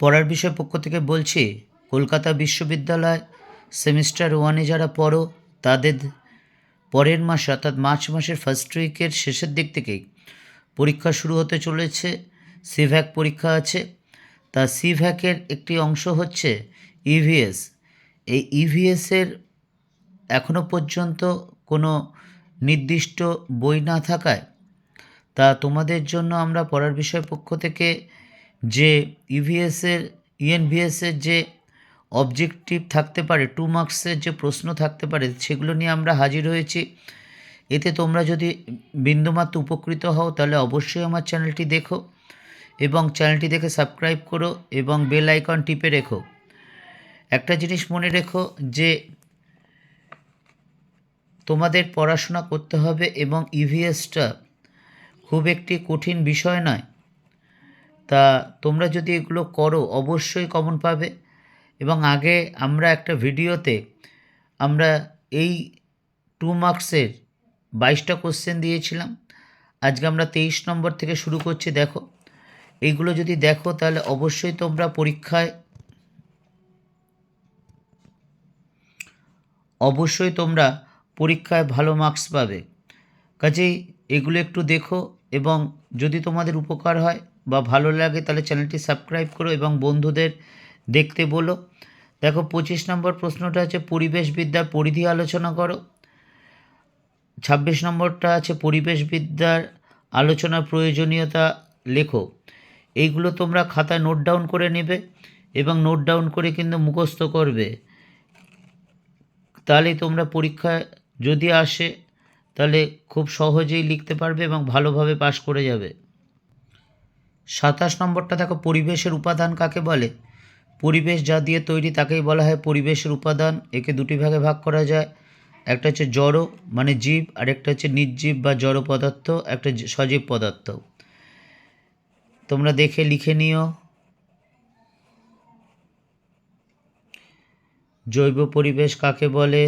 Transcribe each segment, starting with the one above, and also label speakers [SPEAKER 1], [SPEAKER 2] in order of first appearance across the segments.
[SPEAKER 1] পড়ার বিষয় পক্ষ থেকে বলছি, কলকাতা বিশ্ববিদ্যালয় সেমিস্টার ওয়ানে যারা পড়ো, তাদের পরের মাসে অর্থাৎ মার্চ মাসের ফার্স্ট উইকের শেষের দিক থেকেই পরীক্ষা শুরু হতে চলেছে সিভ্যাক পরীক্ষা আছে। তা সিভ্যাকের একটি অংশ হচ্ছে ইভিএস এই ইভিএসের এখনও পর্যন্ত কোনো নির্দিষ্ট বই না থাকায় তা তোমাদের জন্য আমরা পড়ার বিষয় পক্ষ থেকে যে ইভিএসের ইএনভিএসের যে অবজেক্টিভ থাকতে পারে টু মার্কসের যে প্রশ্ন থাকতে পারে, সেগুলো নিয়ে আমরা হাজির হয়েছি। এতে তোমরা যদি বিন্দুমাত্র উপকৃত হও, তাহলে অবশ্যই আমার চ্যানেলটি দেখো এবং চ্যানেলটি দেখে সাবস্ক্রাইব করো এবং বেল আইকন টিপে রেখো। একটা জিনিস মনে রেখো যে তোমাদের পড়াশোনা করতে হবে এবং ইভিএসটা খুব একটি কঠিন বিষয় নয়। তা তোমরা যদি এগুলো করো, অবশ্যই কমন পাবে। এবং আগে আমরা একটা ভিডিওতে আমরা এই টু মার্কসের বাইশটা কোশ্চেন দিয়েছিলাম। আজকে আমরা তেইশ নম্বর থেকে শুরু করছি, দেখো। এইগুলো যদি দেখো, তাহলে অবশ্যই তোমরা পরীক্ষায় অবশ্যই তোমরা পরীক্ষায় ভালো মার্কস পাবে। কাজেই এগুলো একটু দেখো এবং যদি তোমাদের উপকার হয় বা ভালো লাগে তাহলে চ্যানেলটি সাবস্ক্রাইব করো এবং বন্ধুদের দেখতে বলো। দেখো, পঁচিশ নম্বর প্রশ্নটা আছে পরিবেশবিদ্যার পরিধি আলোচনা করো। ছাব্বিশ নম্বরটা আছে পরিবেশবিদ্যার আলোচনার প্রয়োজনীয়তা লেখো। এইগুলো তোমরা খাতায় নোট ডাউন করে নেবে এবং নোট ডাউন করে কিন্তু মুখস্থ করবে। তাহলেই তোমরা পরীক্ষা যদি আসে, তাহলে খুব সহজেই লিখতে পারবে এবং ভালোভাবে পাশ করে যাবে। সাতাশ নম্বরটা দেখো, পরিবেশের উপাদান কাকে বলে? পরিবেশ যা দিয়ে তৈরি তাকেই বলা হয় পরিবেশের উপাদান। একে দুটি ভাগে ভাগ করা যায়। একটা হচ্ছে জড় মানে জীব, আর একটা হচ্ছে নির্জীব বা জড় পদার্থ, একটা সজীব পদার্থ। তোমরা দেখে লিখে নিও। জৈব পরিবেশ কাকে বলে?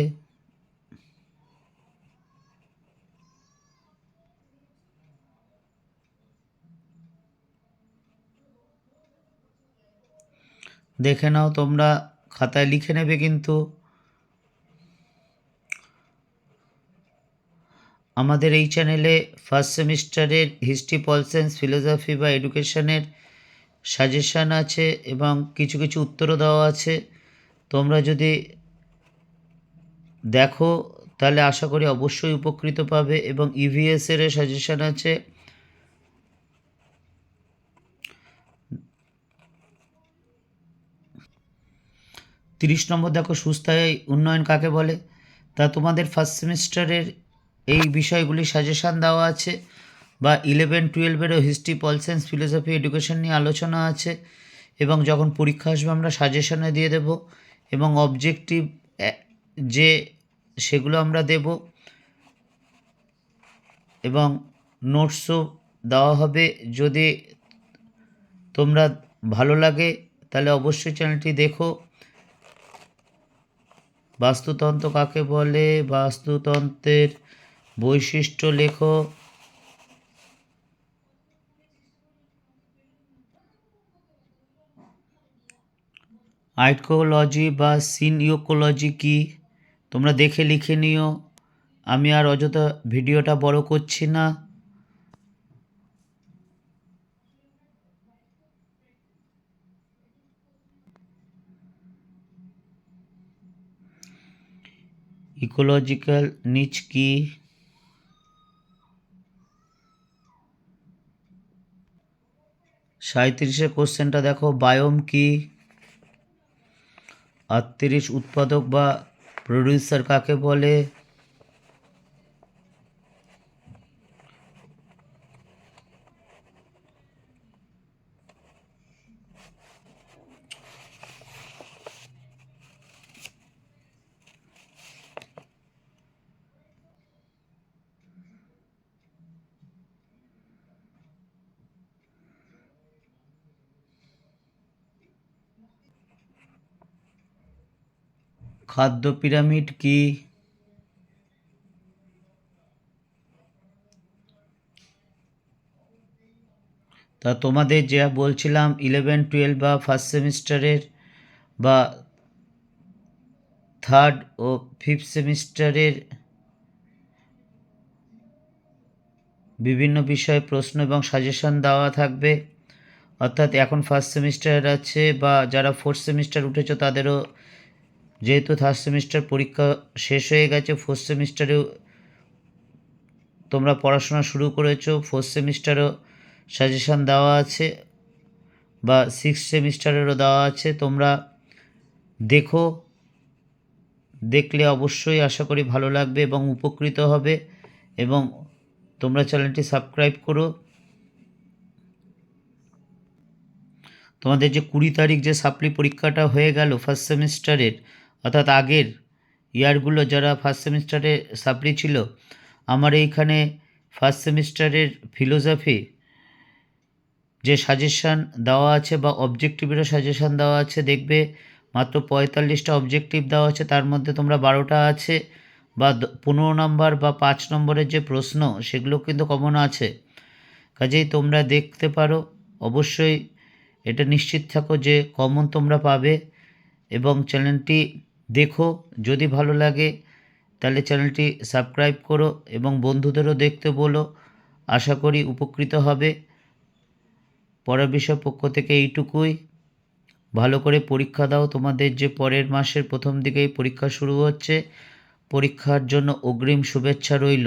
[SPEAKER 1] দেখে নাও তোমরা, খাতায় লিখে নেবে কিন্তু। আমাদের এই চ্যানেলে ফার্স্ট সেমিস্টারের হিস্ট্রি পল সায়েন্স ফিলোসফি বা এডুকেশনের সাজেশান আছে এবং কিছু কিছু উত্তরও দেওয়া আছে। তোমরা যদি দেখো, তাহলে আশা করি অবশ্যই উপকৃত পাবে এবং ইভিএসের সাজেশান আছে। তিরিশ নম্বর দেখো, সুস্থায়ী উন্নয়ন কাকে বলে? তা তোমাদের ফার্স্ট সেমিস্টারের এই বিষয়গুলি সাজেশান দেওয়া আছে বা eleven টুয়েলভেরও history pol science philosophy education নিয়ে আলোচনা আছে এবং যখন পরীক্ষা আসবে আমরা সাজেশানে দিয়ে দেব এবং অবজেক্টিভ যে সেগুলো আমরা দেব এবং নোটসও দেওয়া হবে। যদি তোমরা ভালো লাগে তাহলে অবশ্যই চ্যানেলটি দেখো। বাস্তুতন্ত্র কাকে বলে? বাস্তুতন্ত্রের বৈশিষ্ট্য লেখো। আইকোলজি বা সিনইওকোলজি কি? তোমরা দেখে লিখে নিও। আমি আর অযথা ভিডিওটা বড় করছি না। ইকোলজিক্যাল নিচ কি সাঁত্রিশে কোশ্চেনটা দেখো বায়োম কি? আটত্রিশ উৎপাদক বা প্রডিউসার কাকে বলে? খাদ্য পিরামিড কি? তা তোমাদের যা বলছিলাম ইলেভেন টুয়েলভ বা ফার্স্ট সেমিস্টারের বা থার্ড ও ফিফথ সেমিস্টারের বিভিন্ন বিষয়ে প্রশ্ন এবং সাজেশন দেওয়া থাকবে। অর্থাৎ এখন ফার্স্ট সেমিস্টার আছে বা যারা ফোর্থ সেমিস্টার উঠেছো তাদেরও যেহেতু থার্ড সেমিস্টার পরীক্ষা শেষ হয়ে গেছে ফোর্থ সেমিস্টারেও তোমরা পড়াশোনা শুরু করেছ ফোর্থ সেমিস্টারও সাজেশান দেওয়া আছে বা সিক্স সেমিস্টারেরও দেওয়া আছে, তোমরা দেখো। দেখলে অবশ্যই আশা করি ভালো লাগবে এবং উপকৃত হবে এবং তোমরা চ্যানেলটি সাবস্ক্রাইব করো। তোমাদের যে কুড়ি তারিখ যে সাপ্লি পরীক্ষাটা হয়ে গেল ফার্স্ট সেমিস্টারের অর্থাৎ আগের ইয়ারগুলো যারা ফার্স্ট সেমিস্টারে সাপ্লি ছিল, আমার এইখানে ফার্স্ট সেমিস্টারের ফিলোসফি যে সাজেশান দেওয়া আছে বা অবজেক্টিভেরও সাজেশান দেওয়া আছে, দেখবে মাত্র পঁয়তাল্লিশটা অবজেক্টিভ দেওয়া আছে, তার মধ্যে তোমরা বারোটা আছে বা পনেরো নম্বর বা পাঁচ নম্বরের যে প্রশ্ন, সেগুলো কিন্তু কমন আছে। কাজেই তোমরা দেখতে পারো, অবশ্যই এটা নিশ্চিত থাকো যে কমন তোমরা পাবে এবং চ্যানেলটি দেখো, যদি ভালো লাগে, তাহলে চ্যানেলটি সাবস্ক্রাইব করো এবং বন্ধুদেরও দেখতে বলো। আশা করি উপকৃত হবে। পরের বিষয় পক্ষ থেকে এইটুকুই। ভালো করে পরীক্ষা দাও। তোমাদের যে পরের মাসের প্রথম দিকেই পরীক্ষা শুরু হচ্ছে। পরীক্ষার জন্য অগ্রিম শুভেচ্ছা রইল।